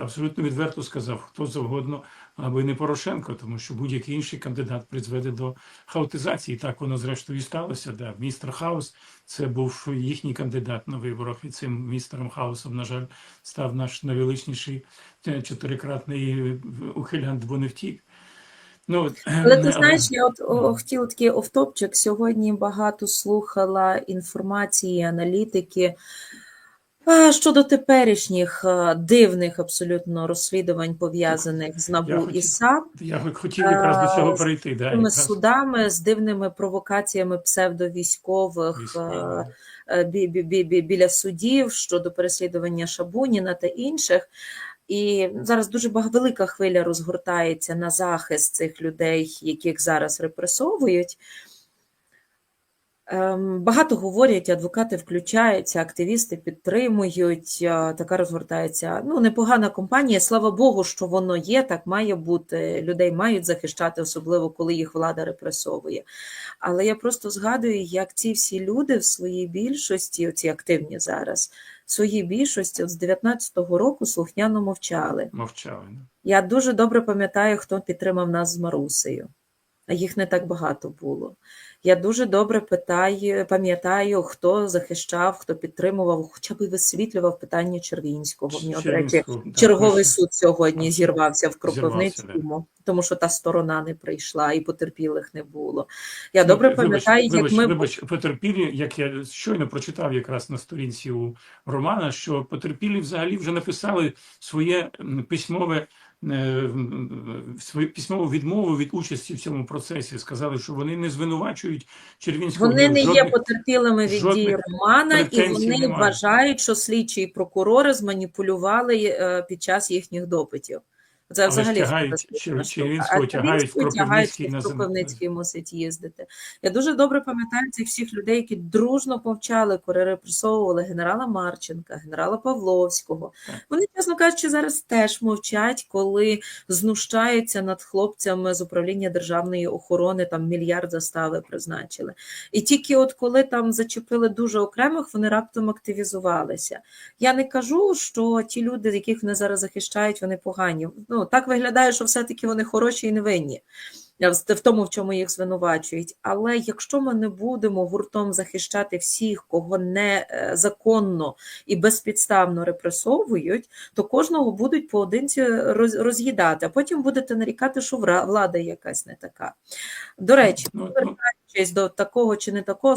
абсолютно відверто сказав, хто завгодно, аби не Порошенко, тому що будь-який інший кандидат призведе до хаотизації. Так воно зрештою і сталося. Да. Містер Хаус це був їхній кандидат на виборах, і цим містером Хаусом, на жаль, став наш найвеличніший е, чотирикратний ухилянт, бо не втік. Ну, Але ти знаєш, я от о, хотіла такий офтопчик. Сьогодні багато слухала інформації, аналітики а, щодо теперішніх дивних абсолютно розслідувань, пов'язаних з Я НАБУ і хотів- САП. Я хотів якраз до цього З перейти. Да, якраз. судами з дивними провокаціями псевдовійськових Військових. е, е, бі- бі- бі- бі- біля судів щодо переслідування Шабуніна та інших. І зараз дуже велика хвиля розгортається на захист цих людей, яких зараз репресовують. Ем, Багато говорять, адвокати включаються, активісти підтримують. е, Така розгортається ну непогана компанія. Слава Богу, що воно є, так має бути. Людей мають захищати, особливо коли їх влада репресовує. Але я просто згадую, як ці всі люди в своїй більшості, оці активні зараз, в своїй більшості от з 19-го року слухняно мовчали. Мовчали. Я дуже добре пам'ятаю, хто підтримав нас з Марусею, а їх не так багато було. Я дуже добре питаю, пам'ятаю, хто захищав, хто підтримував, хоча б висвітлював питання Червінського. Нього, до речі, черговий суд сьогодні зірвався в Кропивницькому, тому що та сторона не прийшла і потерпілих не було. Я добре вибач, пам'ятаю, як вибач, ми вибач, потерпілі, як я щойно прочитав якраз на сторінці у Романа, що потерпілі взагалі вже написали своє письмове свою письмову відмову від участі в цьому процесі. Сказали, що вони не звинувачують Червінського. Вони не не є потерпілими від дії Романа, і вони немає. вважають, що слідчі і прокурори зманіпулювали е, під час їхніх допитів. Це взагалі тягають Червінського тягають, Кропивницький на Кропивницький мусить їздити. Я дуже добре пам'ятаю цих всіх людей, які дружно повчали, коли репресовували генерала Марченка, генерала Павловського. Так. Вони, чесно кажучи, зараз теж мовчать, коли знущаються над хлопцями з управління державної охорони, там мільярд застави призначили. І тільки от коли там зачепили дуже окремих, вони раптом активізувалися. Я не кажу, що ті люди, яких вони зараз захищають, вони погані. Ну так виглядає, що все-таки вони хороші і невинні. е, В тому, в чому їх звинувачують. Але якщо ми не будемо гуртом захищати всіх, кого незаконно і безпідставно репресовують, то кожного будуть поодинці роз'їдати, а потім будете нарікати, що влада якась не така. До речі, Ну, ну, повертаючись до такого чи не такого,